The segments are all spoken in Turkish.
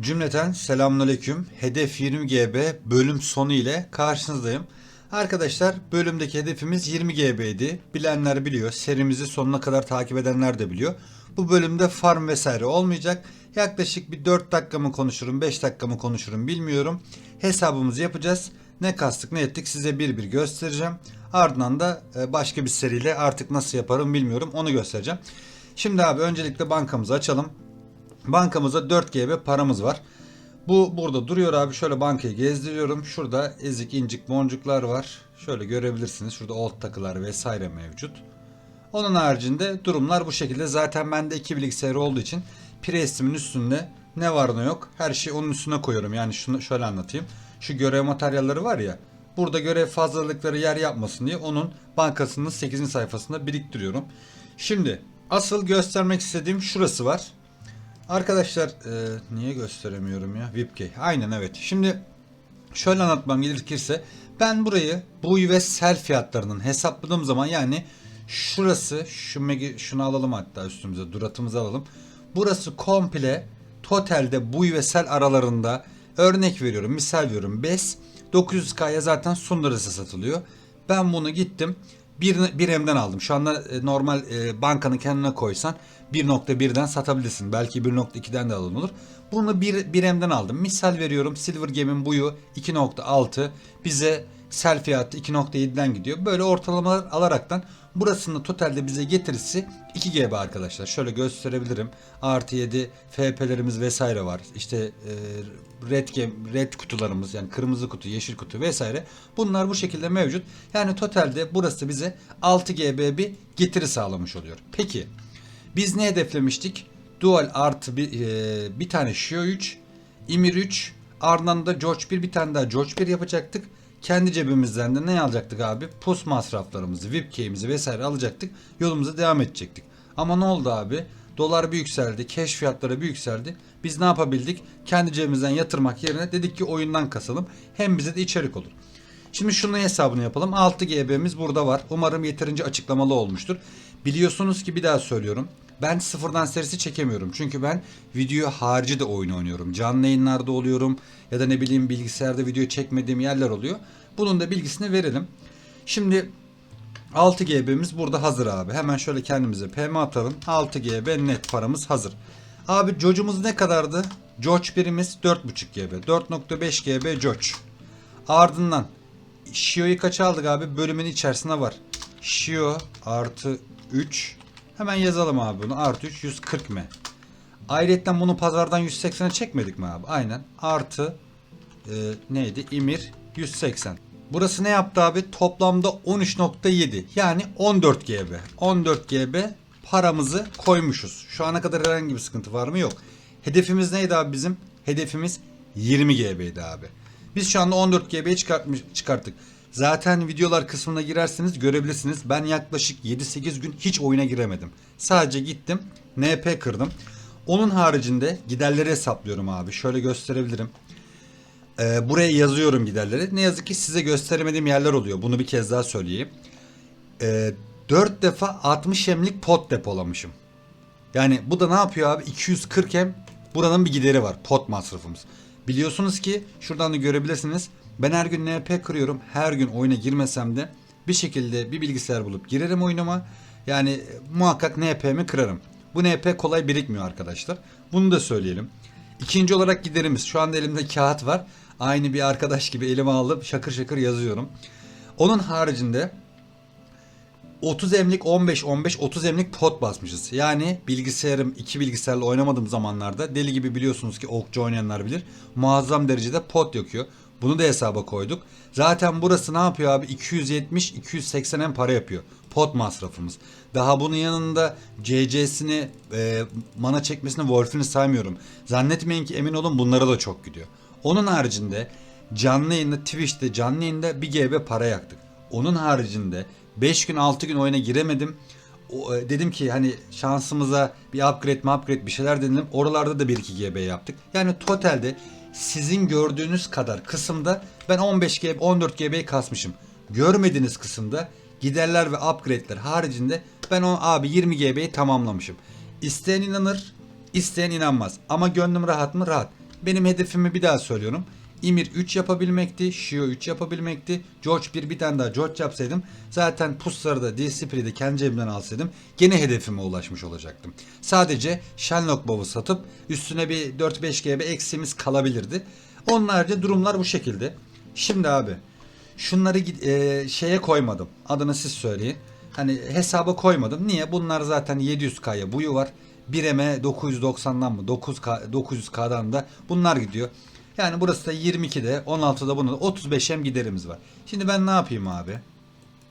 Cümleten selamünaleyküm. Hedef 20 GB bölüm sonu ile karşınızdayım. Arkadaşlar bölümdeki hedefimiz 20 GB'ydi. Bilenler biliyor. Serimizi sonuna kadar takip edenler de biliyor. Bu bölümde farm vesaire olmayacak. Yaklaşık bir 4 dakika mı konuşurum 5 dakika mı konuşurum bilmiyorum. Hesabımızı yapacağız. Ne kastık ne ettik size bir bir göstereceğim. Ardından da e, başka bir seriyle artık nasıl yaparım bilmiyorum onu göstereceğim. Şimdi abi öncelikle bankamızı açalım. Bankamızda 4 GB paramız var. Bu burada duruyor abi. Şöyle bankayı gezdiriyorum. Şurada ezik incik boncuklar var. Şöyle görebilirsiniz. Şurada old takılar vesaire mevcut. Onun haricinde durumlar bu şekilde. Zaten bende iki bilgisayar olduğu için Presti'min üstünde ne var ne yok her şeyi onun üstüne koyuyorum. Yani şunu şöyle anlatayım. Şu görev materyalleri var ya. Burada görev fazlalıkları yer yapmasın diye onun bankasının 8. sayfasında biriktiriyorum. Şimdi asıl göstermek istediğim şurası var. Arkadaşlar e, niye gösteremiyorum ya? VIPkey. Aynen evet. Şimdi şöyle anlatmam gerekirse ben burayı buy ve sel fiyatlarının hesapladığım zaman yani şurası şu megi, şunu alalım hatta üstümüze duratımızı alalım. Burası komple totalde buy ve sel aralarında örnek veriyorum misal veriyorum BES 900K'ya zaten lirası satılıyor. Ben bunu gittim bir, bir emden aldım. Şu anda e, normal e, bankanın kendine koysan 1.1'den satabilirsin. Belki 1.2'den de alınır. Bunu bir, bir emden aldım. Misal veriyorum Silver Game'in buyu 2.6 bize sel fiyatı 2.7'den gidiyor. Böyle ortalamalar alaraktan burasının totalde bize getirisi 2 GB arkadaşlar. Şöyle gösterebilirim. Artı 7 FP'lerimiz vesaire var. İşte e, red red kutularımız yani kırmızı kutu, yeşil kutu vesaire. Bunlar bu şekilde mevcut. Yani totalde burası bize 6 GB bir getiri sağlamış oluyor. Peki biz ne hedeflemiştik? Dual artı bir, e, bir tane Shio 3, Imir 3, ardından da George 1 bir tane daha George 1 yapacaktık. Kendi cebimizden de ne alacaktık abi? Pus masraflarımızı, VIP key'imizi vesaire alacaktık. Yolumuza devam edecektik. Ama ne oldu abi? Dolar bir yükseldi, cash fiyatları bir yükseldi. Biz ne yapabildik? Kendi cebimizden yatırmak yerine dedik ki oyundan kasalım. Hem bize de içerik olur. Şimdi şunun hesabını yapalım. 6 GB'miz burada var. Umarım yeterince açıklamalı olmuştur. Biliyorsunuz ki bir daha söylüyorum. Ben sıfırdan serisi çekemiyorum. Çünkü ben video harici de oyun oynuyorum. Canlı yayınlarda oluyorum. Ya da ne bileyim bilgisayarda video çekmediğim yerler oluyor. Bunun da bilgisini verelim. Şimdi 6 GB'miz burada hazır abi. Hemen şöyle kendimize PM atalım. 6 GB net paramız hazır. Abi Jocumuz ne kadardı? Joc birimiz 4.5 GB. 4.5 GB Joc. Ardından Shio'yu kaça aldık abi? Bölümün içerisinde var. Shio artı 3. Hemen yazalım abi bunu. Artı 3 140 m. Ayrıca bunu pazardan 180'e çekmedik mi abi? Aynen. Artı e, neydi? İmir 180. Burası ne yaptı abi? Toplamda 13.7 yani 14 GB. 14 GB paramızı koymuşuz. Şu ana kadar herhangi bir sıkıntı var mı? Yok. Hedefimiz neydi abi bizim? Hedefimiz 20 GB'ydi abi. Biz şu anda 14 GB'yi çıkartmış, çıkarttık. Zaten videolar kısmına girerseniz görebilirsiniz. Ben yaklaşık 7-8 gün hiç oyuna giremedim. Sadece gittim NP kırdım. Onun haricinde giderleri hesaplıyorum abi. Şöyle gösterebilirim. Ee, buraya yazıyorum giderleri. Ne yazık ki size gösteremediğim yerler oluyor. Bunu bir kez daha söyleyeyim. Ee, 4 defa 60 emlik pot depolamışım. Yani bu da ne yapıyor abi? 240 em buranın bir gideri var. Pot masrafımız. Biliyorsunuz ki şuradan da görebilirsiniz. Ben her gün NP kırıyorum. Her gün oyuna girmesem de bir şekilde bir bilgisayar bulup girerim oyunuma. Yani e, muhakkak NP'mi kırarım. Bu NP kolay birikmiyor arkadaşlar. Bunu da söyleyelim. İkinci olarak giderimiz. Şu anda elimde kağıt var. Aynı bir arkadaş gibi elime alıp şakır şakır yazıyorum. Onun haricinde 30 emlik 15 15 30 emlik pot basmışız. Yani bilgisayarım iki bilgisayarla oynamadığım zamanlarda deli gibi biliyorsunuz ki okçu oynayanlar bilir. Muazzam derecede pot yakıyor. Bunu da hesaba koyduk. Zaten burası ne yapıyor abi? 270 280 em para yapıyor. Pot masrafımız. Daha bunun yanında CC'sini, e, mana çekmesini, Wolf'ini saymıyorum. Zannetmeyin ki emin olun bunlara da çok gidiyor. Onun haricinde canlı yayında Twitch'te canlı yayında 1 GB para yaktık. Onun haricinde 5 gün 6 gün oyuna giremedim. E, dedim ki hani şansımıza bir upgrade mi upgrade bir şeyler denedim. Oralarda da 1-2 GB yaptık. Yani totalde sizin gördüğünüz kadar kısımda ben 15 GB 14 GB kasmışım. Görmediğiniz kısımda giderler ve upgrade'ler haricinde ben o abi 20 GB'yi tamamlamışım. İsteyen inanır, isteyen inanmaz. Ama gönlüm rahat mı? Rahat. Benim hedefimi bir daha söylüyorum. Imir 3 yapabilmekti, Shio 3 yapabilmekti. George 1 bir tane daha George yapsaydım zaten pusları da DCP'yi de kendi cebimden alsaydım gene hedefime ulaşmış olacaktım. Sadece Shenlock Bow'u satıp üstüne bir 4-5 GB eksiğimiz kalabilirdi. Onun harici durumlar bu şekilde. Şimdi abi şunları e, şeye koymadım. Adını siz söyleyin. Hani hesaba koymadım. Niye? Bunlar zaten 700K'ya buyu var. 1M'e 990'dan mı 9K, 900K'dan da bunlar gidiyor. Yani burası da 22'de 16'da bunu da 35M giderimiz var. Şimdi ben ne yapayım abi?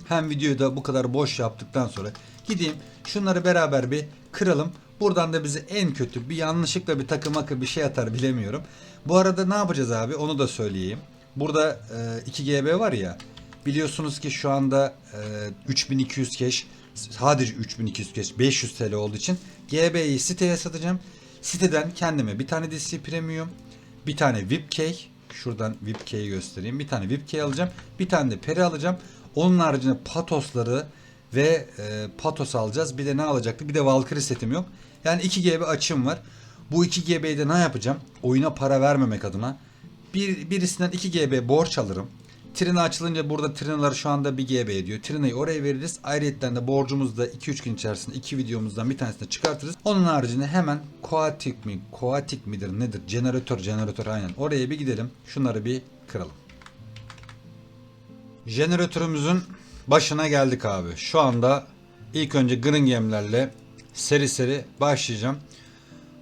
Hem videoyu da bu kadar boş yaptıktan sonra gideyim şunları beraber bir kıralım. Buradan da bize en kötü bir yanlışlıkla bir takım akı bir şey atar bilemiyorum. Bu arada ne yapacağız abi onu da söyleyeyim. Burada e, 2 GB var ya biliyorsunuz ki şu anda e, 3200 cash sadece 3200 cash 500 TL olduğu için GB'yi siteye satacağım. Siteden kendime bir tane DC Premium bir tane VIP key. Şuradan VIP key'i göstereyim. Bir tane VIP key alacağım. Bir tane de peri alacağım. Onun haricinde patosları ve e, patos alacağız. Bir de ne alacaktık? Bir de Valkyrie setim yok. Yani 2 GB açığım var. Bu 2 GB'yi de ne yapacağım? Oyuna para vermemek adına. Bir, birisinden 2 GB borç alırım. Trina açılınca burada Trinalar şu anda 1 GB ediyor. Trina'yı oraya veririz. Ayrıca de borcumuzu da 2-3 gün içerisinde iki videomuzdan bir tanesini çıkartırız. Onun haricinde hemen Coatic mi? Coatic midir nedir? Jeneratör, jeneratör aynen. Oraya bir gidelim. Şunları bir kıralım. Jeneratörümüzün başına geldik abi. Şu anda ilk önce Gringem'lerle seri seri başlayacağım.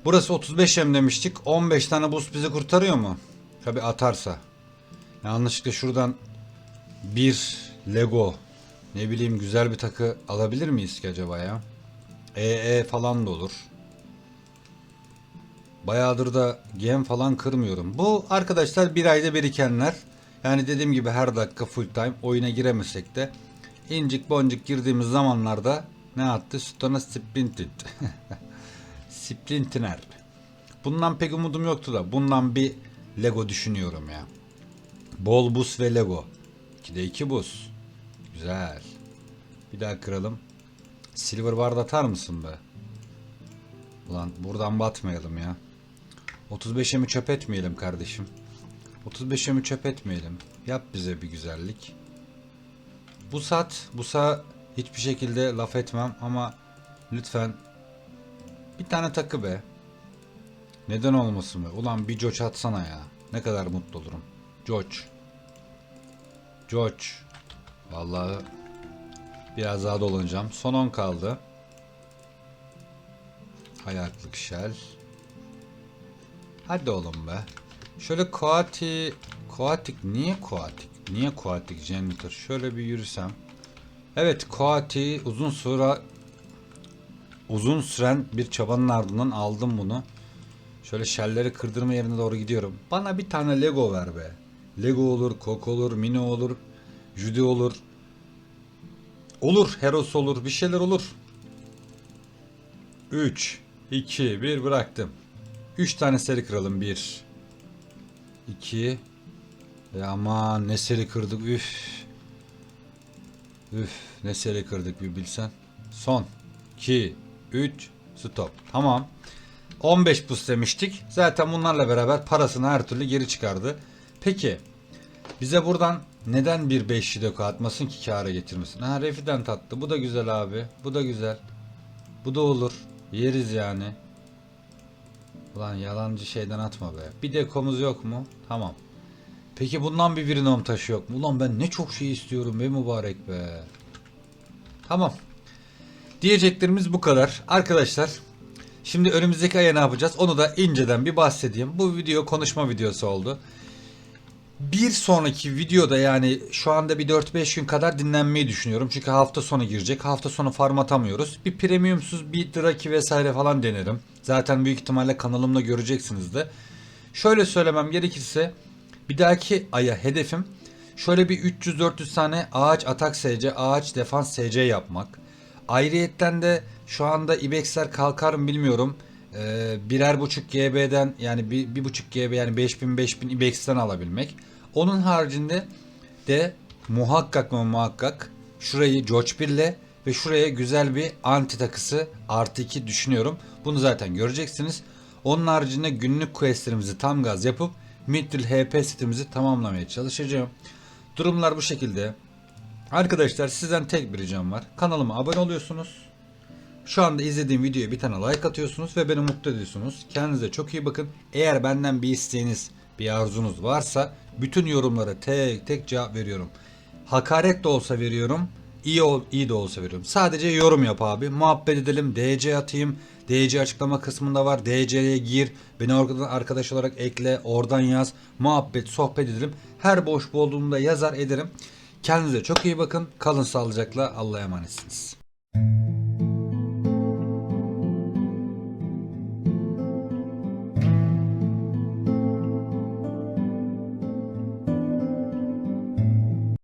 Burası 35M demiştik. 15 tane boost bizi kurtarıyor mu? Tabi atarsa. Yanlışlıkla şuradan bir Lego ne bileyim güzel bir takı alabilir miyiz ki acaba ya? EE falan da olur. Bayağıdır da gem falan kırmıyorum. Bu arkadaşlar bir ayda birikenler. Yani dediğim gibi her dakika full time oyuna giremesek de incik boncuk girdiğimiz zamanlarda ne attı? Stona Splinted. Splintiner. Bundan pek umudum yoktu da bundan bir Lego düşünüyorum ya. Bol buz ve Lego. 2'de 2 buz. Güzel. Bir daha kıralım. Silver bar da atar mısın be? Ulan buradan batmayalım ya. 35'e mi çöp etmeyelim kardeşim? 35'e mi çöp etmeyelim? Yap bize bir güzellik. Bu sat, bu sa hiçbir şekilde laf etmem ama lütfen bir tane takı be. Neden olmasın be? Ulan bir coç atsana ya. Ne kadar mutlu olurum. Coç. Coç. Vallahi biraz daha dolanacağım. Son 10 kaldı. Hayatlık şel. Hadi oğlum be. Şöyle Koati... Koatik niye Koatik? Niye Koatik Janitor? Şöyle bir yürüsem. Evet Koati uzun süre uzun süren bir çabanın ardından aldım bunu. Şöyle şelleri kırdırma yerine doğru gidiyorum. Bana bir tane Lego ver be. Lego olur, Kok olur, Mini olur, Judy olur. Olur, Heros olur, bir şeyler olur. 3, 2, 1 bıraktım. 3 tane seri kıralım. 1, 2, ve aman ne seri kırdık üf. Üf ne seri kırdık bir bilsen. Son 2, 3, stop. Tamam. 15 bus demiştik. Zaten bunlarla beraber parasını her türlü geri çıkardı. Peki bize buradan neden bir 5 şideko atmasın ki kâra getirmesin? Ha refiden tattı. Bu da güzel abi. Bu da güzel. Bu da olur. Yeriz yani. Ulan yalancı şeyden atma be. Bir dekomuz yok mu? Tamam. Peki bundan bir birinom taşı yok mu? Ulan ben ne çok şey istiyorum be mübarek be. Tamam. Diyeceklerimiz bu kadar. Arkadaşlar Şimdi önümüzdeki aya ne yapacağız? Onu da inceden bir bahsedeyim. Bu video konuşma videosu oldu. Bir sonraki videoda yani şu anda bir 4-5 gün kadar dinlenmeyi düşünüyorum. Çünkü hafta sonu girecek. Hafta sonu farm atamıyoruz. Bir premiumsuz bir draki vesaire falan denerim. Zaten büyük ihtimalle kanalımda göreceksiniz de. Şöyle söylemem gerekirse bir dahaki aya hedefim şöyle bir 300-400 tane ağaç atak SC, ağaç defans SC yapmak. Ayrıyetten de şu anda ibexler kalkar mı bilmiyorum. Ee, birer buçuk GB'den yani bir, bir buçuk GB yani 5000 5000 ibex'ten alabilmek. Onun haricinde de muhakkak mı muhakkak şurayı George 1 ile ve şuraya güzel bir anti takısı artı 2 düşünüyorum. Bunu zaten göreceksiniz. Onun haricinde günlük questlerimizi tam gaz yapıp Mithril HP setimizi tamamlamaya çalışacağım. Durumlar bu şekilde. Arkadaşlar sizden tek bir ricam var. Kanalıma abone oluyorsunuz. Şu anda izlediğim videoya bir tane like atıyorsunuz ve beni mutlu ediyorsunuz. Kendinize çok iyi bakın. Eğer benden bir isteğiniz, bir arzunuz varsa bütün yorumlara tek tek cevap veriyorum. Hakaret de olsa veriyorum. iyi ol, iyi de olsa veriyorum. Sadece yorum yap abi. Muhabbet edelim. DC atayım. DC açıklama kısmında var. DC'ye gir. Beni oradan arkadaş olarak ekle. Oradan yaz. Muhabbet, sohbet edelim. Her boş bulduğumda yazar ederim. Kendinize çok iyi bakın. Kalın sağlıcakla. Allah'a emanetsiniz.